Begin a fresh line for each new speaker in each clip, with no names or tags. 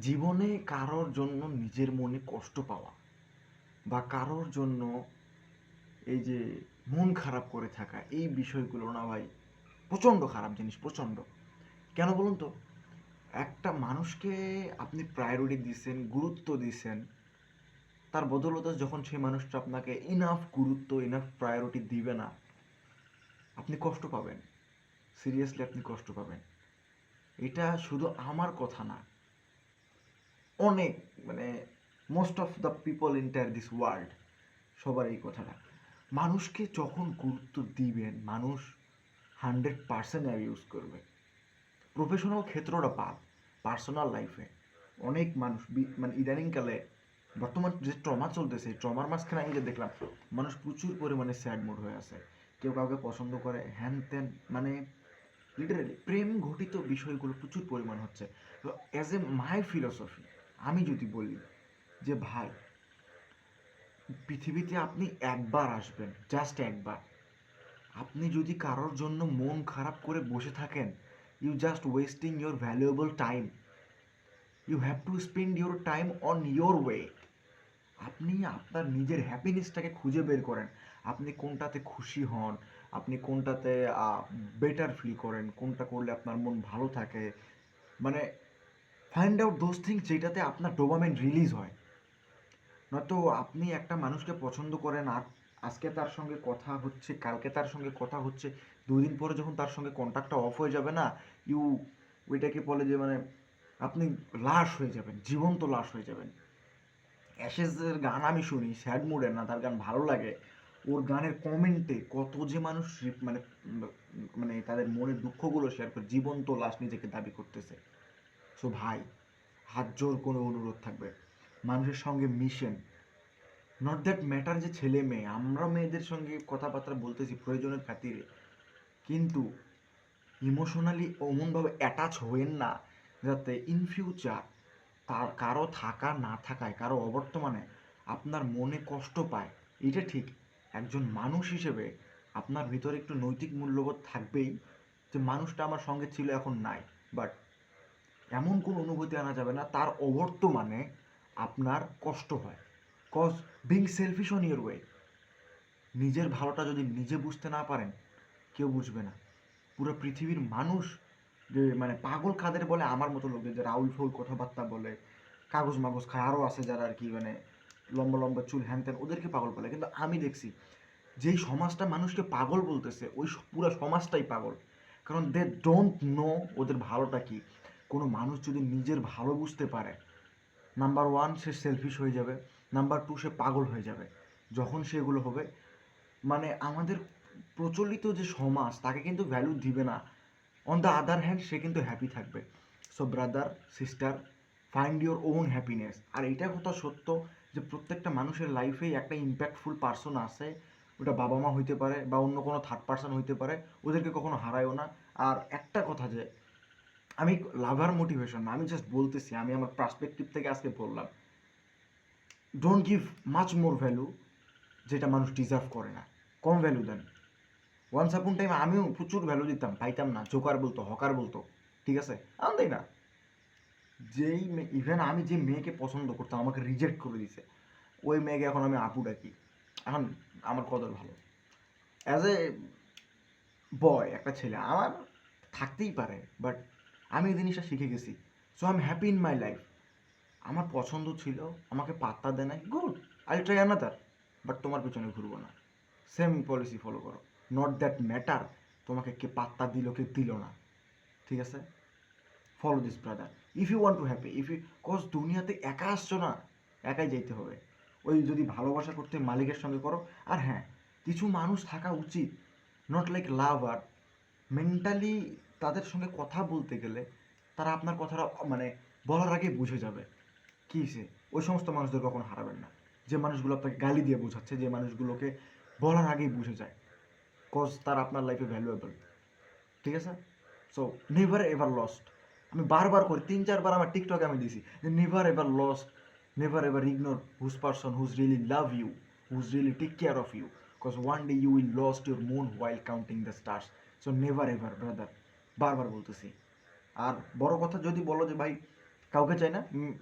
জীবনে কারোর জন্য নিজের মনে কষ্ট পাওয়া বা কারোর জন্য এই যে মন খারাপ করে থাকা, এই বিষয়গুলো না ভাই, প্রচণ্ড খারাপ জিনিস, প্রচণ্ড। কেন বলুন তো? একটা মানুষকে আপনি প্রায়োরিটি দিছেন, গুরুত্ব দিছেন, তার বদলতে যখন সেই মানুষটা আপনাকে ইনাফ গুরুত্ব ইনাফ প্রায়োরিটি দিবে না, আপনি কষ্ট পাবেন। সিরিয়াসলি আপনি কষ্ট পাবেন। এটা শুধু আমার কথা না অনেক মানে most of the people inter this world সবার এই কথাটা। মানুষকে যখন গুরুত্ব দিবেন, মানুষ হান্ড্রেড পার্সেন্ট ইউজ করবে। প্রফেশনাল ক্ষেত্রটা বাদ পার্সোনাল লাইফে অনেক মানুষ মানে ইদানিংকালে বর্তমান যে ট্রমা চলতেছে, এই ট্রমার মাঝখানে আমি যে দেখলাম, মানুষ প্রচুর পরিমাণে স্যাড মুড হয়ে আছে। কেউ কাউকে পছন্দ করে, হ্যান ত্যান মানে লিটারেলি প্রেম ঘটিত বিষয়গুলো প্রচুর পরিমাণ হচ্ছে। অ্যাজ এ মাই ফিলসফি আমি যদি বলি যে, ভাই, পৃথিবীতে আপনি একবার আসবেন জাস্ট একবার। আপনি যদি কারোর জন্য মন খারাপ করে বসে থাকেন you just wasting your valuable time you have to spend your time on your way আপনি আপনার নিজের হ্যাপিনেসটাকে খুঁজে বের করেন। আপনি কোনটাতে খুশি হন, আপনি কোনটাতে বেটার ফিল করেন, কোনটা করলে আপনার মন ভালো থাকে। মানে ফাইন্ড আউট দোজ থিংস যেটাতে আপনার ডোপামিন রিলিজ হয়। নয়তো আপনি একটা মানুষকে পছন্দ করেন, আর আজকে তার সঙ্গে কথা হচ্ছে, কালকে তার সঙ্গে কথা হচ্ছে, দুদিন পরে যখন তার সঙ্গে কন্ট্যাক্টটা অফ হয়ে যাবে না ইউ ওইটাকে বলে যে মানে আপনি লাশ হয়ে যাবেন, জীবন্ত লাশ হয়ে যাবেন। অ্যাশেজের গান আমি শুনি স্যাড মুডের না, তার গান ভালো লাগে। ওর গানের কমেন্টে কত যে মানুষ মানে মানে তাদের মনের দুঃখগুলো শেয়ার করে, জীবন্ত লাশ নিজেকে দাবি করতেছে। সো ভাই, হাত জোর কোনো অনুরোধ থাকবে। মানুষের সঙ্গে মিশেন। নট দ্যাট ম্যাটার যে ছেলে মেয়ে, আমরা মেয়েদের সঙ্গে কথাবার্তা বলতেছি প্রয়োজনের খাতিরে। কিন্তু ইমোশনালি এমনভাবে অ্যাটাচ হয়েন না, যাতে ইন ফিউচার তার কারও থাকা না থাকায়, কারও অবর্তমানে আপনার মনে কষ্ট পায়। এটা ঠিক, একজন মানুষ হিসেবে আপনার ভিতরে একটু নৈতিক মূল্যবোধ থাকবেই যে মানুষটা আমার সঙ্গে ছিল, এখন নাই। বাট এমন কোনো অনুভূতি আনা যাবে না, তার অবর্তমানে আপনার কষ্ট হয়। Cause being selfish on your way নিজের ভালোটা যদি নিজে বুঝতে না পারেন, কেউ বুঝবে না। পুরো পৃথিবীর মানুষ যে মানে পাগল কাদের বলে, আমার মতো লোকদের, যে রাউল ফাউল কথাবার্তা বলে, কাগজ মাগজ খায় আরও আছে যারা আর কি মানে লম্বা লম্বা চুল হ্যান ত্যান, ওদেরকে পাগল বলে। কিন্তু আমি দেখছি, যেই সমাজটা মানুষকে পাগল বলতেছে, ওই পুরো সমাজটাই পাগল। কারণ দে ডোন্ট নো ওদের ভালোটা কি। কোনো মানুষ যদি নিজের ভালো বুঝতে পারে নাম্বার ওয়ান সে সেলফিশ হয়ে যাবে নাম্বার টু সে পাগল হয়ে যাবে, যখন সেগুলো হবে মানে আমাদের প্রচলিত যে সমাজ, তাকে কিন্তু ভ্যালু দিবে না। অন দ্য আদার হ্যান্ড সে কিন্তু হ্যাপি থাকবে। So brother sister find your own happiness আর এইটা কথা সত্য যে প্রত্যেকটা মানুষের লাইফেই একটা ইম্প্যাক্টফুল পার্সন আছে, ওটা বাবা মা হইতে পারে বা অন্য কোনো থার্ড পার্সন হইতে পারে, ওদেরকে কখনো হারায়ও না। আর একটা কথা যে আমি লাভার মোটিভেশন আমি জাস্ট বলতেছি, আমি আমার পার্সপেক্টিভ থেকে আজকে বললাম। Don't give much more value যেটা মানুষ ডিজার্ভ করে না। কম ভ্যালু দেন। ওয়ান্স আপন টাইম আমিও প্রচুর ভ্যালু দিতাম, পাইতাম না জোকার বলতো হকার বলতো, ঠিক আছে? আমি তাই না। যেই ইভেন আমি যে মেয়েকে পছন্দ করতাম, আমাকে রিজেক্ট করে দিছে, ওই মেয়েকে এখন আমি আপু ডাকি। এখন আমার কদর ভালো। অ্যাজ এ বয় একটা ছেলে, আমার থাকতেই পারে বাট আমি এই জিনিসটা শিখে গেছি। So I am happy in my life আমার পছন্দ ছিল, আমাকে পাত্তা দেয় নাই। Good I try another but তোমার পেছনে ঘুরবো না। সেম পলিসি ফলো করো। নট দ্যাট ম্যাটার তোমাকে কে পাত্তা দিল, কে দিল না। ঠিক আছে? Follow this brother if you want to happy if you cause দুনিয়াতে একা আসছো না, একাই যাইতে হবে। ওই যদি ভালোবাসা করতে মালিকের সঙ্গে করো, আর হ্যাঁ কিছু মানুষ থাকা উচিত। নট লাইক লাভ আর মেন্টালি তাদের সঙ্গে কথা বলতে গেলে তারা আপনার কথাটা মানে বলার আগে বুঝে যাবে কী সে। ওই সমস্ত মানুষদের কখনো হারাবেন না। যে মানুষগুলো আপনাকে গালি দিয়ে বোঝাচ্ছে, যে মানুষগুলোকে বলার আগেই বুঝে যায়। কজ তার আপনার লাইফে ভ্যালুয়েবল ঠিক আছে? সো নেভার এভার লস্ট আমি বারবার করি, তিন, চারবার আমার টিকটকে আমি দিছি যে never ever lost never ever ignore whose person whose really love you whose really take care of you because one day you will lost your moon while counting the stars so never ever brother বারবার বলতেছি। আর বড় কথা যদি বলো যে, ভাই, কাউকে চাই না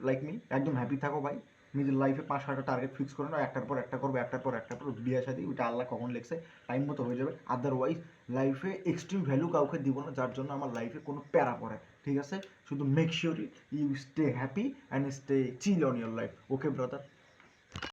লাইক মি একদম হ্যাপি থাকো ভাই। নিজের লাইফে পাঁচ ছটা টার্গেট ফিক্স করে নাও, একটার পর একটা করব, একটার পর একটা পর বিয়ে সাথে ওইটা আল্লাহ কখন লেগছে টাইম মতো হয়ে যাবে। আদারওয়াইজ লাইফে এক্সট্রিম ভ্যালু কাউকে দিব না, যার জন্য আমার লাইফে কোনো প্যারা পড়ে। ঠিক আছে? শুধু make sure you stay happy and stay chill on your life okay brother